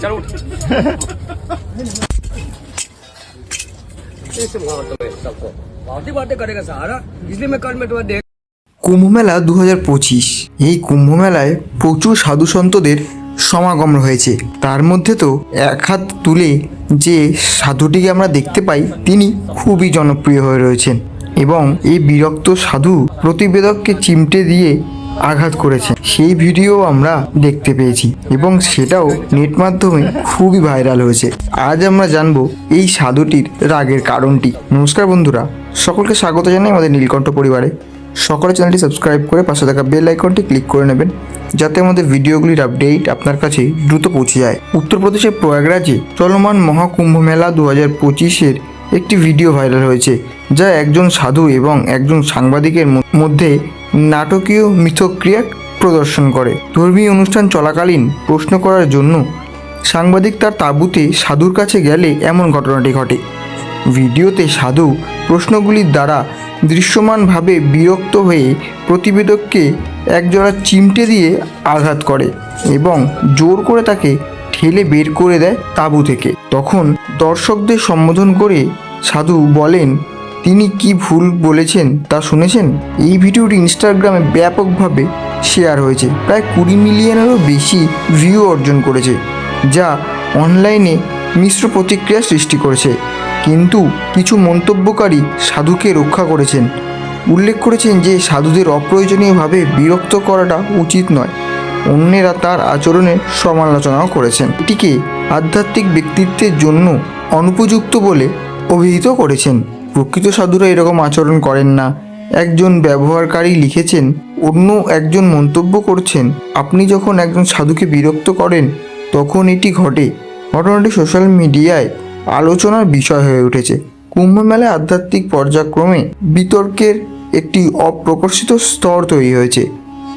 चलो उठ ऐसे मार दो सबको बातें बातें करेगा सहारा इसलिए मैं कल में तुम्हें देख কুম্ভমেলা দু হাজার পঁচিশ এই কুম্ভমেলায় প্রচুর সাধু সন্তদের সমাগম হয়েছে তার মধ্যে তো এক হাত তুলে যে সাধুটিকে আমরা দেখতে পাই তিনি খুবই জনপ্রিয় হয়ে রয়েছেন এবং এই বিরক্ত সাধু প্রতিবেদককে চিমটে দিয়ে আঘাত করেছে। সেই ভিডিও আমরা দেখতে পেয়েছি এবং সেটাও নেট মাধ্যমে খুবই ভাইরাল হয়েছে। আজ আমরা জানব এই সাধুটির রাগের কারণটি। নমস্কার বন্ধুরা, সকলকে স্বাগত জানাই আমাদের নীলকণ্ঠ পরিবারে। সকলে চ্যানেলটি সাবস্ক্রাইব করে পাশে থাকা বেল আইকনটি ক্লিক করে নেবেন, যাতে আমাদের ভিডিওগুলির আপডেট আপনার কাছে দ্রুত পৌঁছে যায়। উত্তরপ্রদেশের প্রয়াগরাজে চলমান মহাকুম্ভ মেলা দু হাজার পঁচিশের একটি ভিডিও ভাইরাল হয়েছে, যা একজন সাধু এবং একজন সাংবাদিকের মধ্যে নাটকীয় মিথক্রিয়া প্রদর্শন করে। ধর্মীয় অনুষ্ঠান চলাকালীন প্রশ্ন করার জন্য সাংবাদিক তার তাঁবুতে সাধুর কাছে গেলে এমন ঘটনাটি ঘটে। ভিডিওতে সাধু প্রশ্নগুলির দ্বারা দৃশ্যমানভাবে বিরক্ত হয়ে প্রতিবেদককে একজোড়া চিমটে দিয়ে আঘাত করে এবং জোর করে তাকে ঠেলে বের করে দেয় তাঁবু থেকে। তখন দর্শকদের সম্বোধন করে সাধু বলেন, তিনি কি ভুল বলেছেন তা শুনেছেন? এই ভিডিওটি ইনস্টাগ্রামে ব্যাপকভাবে শেয়ার হয়েছে। প্রায় কুড়ি মিলিয়নেরও বেশি ভিউ অর্জন করেছে, যা অনলাইনে মিশ্র প্রতিক্রিয়া সৃষ্টি করেছে। কিন্তু কিছু মন্তব্যকারী সাধুকে রক্ষা করেছেন। উল্লেখ করেছেন যে, সাধুদের অপ্রয়োজনীয়ভাবে বিরক্ত করাটা উচিত নয়। অন্যেরা তার আচরণের সমালোচনাও করেছেন। এটিকে আধ্যাত্মিক ব্যক্তিত্বের জন্য অনুপযুক্ত বলে অভিহিত করেছেন। প্রকৃত সাধুরা এরকম আচরণ করেন না। একজন ব্যবহারকারী লিখেছেন, অন্য একজন মন্তব্য করছেন, আপনি যখন একজন সাধুকে বিরক্ত করেন, তখন এটি ঘটে। ঘটনাটি সোশ্যাল মিডিয়ায় আলোচনার বিষয় হয়ে উঠেছে। কুম্ভ মেলায় আধ্যাত্মিক পর্যায়ক্রমে বিতর্কের একটি অপ্রকাশিত স্তর তৈরি হয়েছে।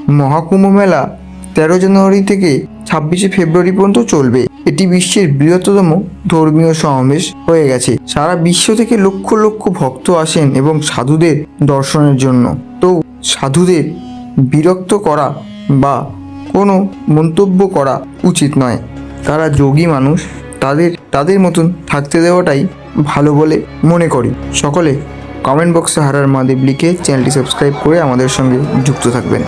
মহাকুম্ভ মেলা তেরো জানুয়ারি থেকে ছাব্বিশে ফেব্রুয়ারি পর্যন্ত চলবে। এটি বিশ্বের বৃহত্তম ধর্মীয় সমাবেশ হয়ে গেছে। সারা বিশ্ব থেকে লক্ষ লক্ষ ভক্ত আসেন এবং সাধুদের দর্শনের জন্য। তো সাধুদের বিরক্ত করা বা কোনো মন্তব্য করা উচিত নয়। তারা যোগী মানুষ। তাদের তাদের মতন থাকতে দেওয়াটাই ভালো বলে মনে করি। সকলে কমেন্ট বক্সে হারার মাদেব লিখে চ্যানেলটি সাবস্ক্রাইব করে আমাদের সঙ্গে যুক্ত থাকবেন।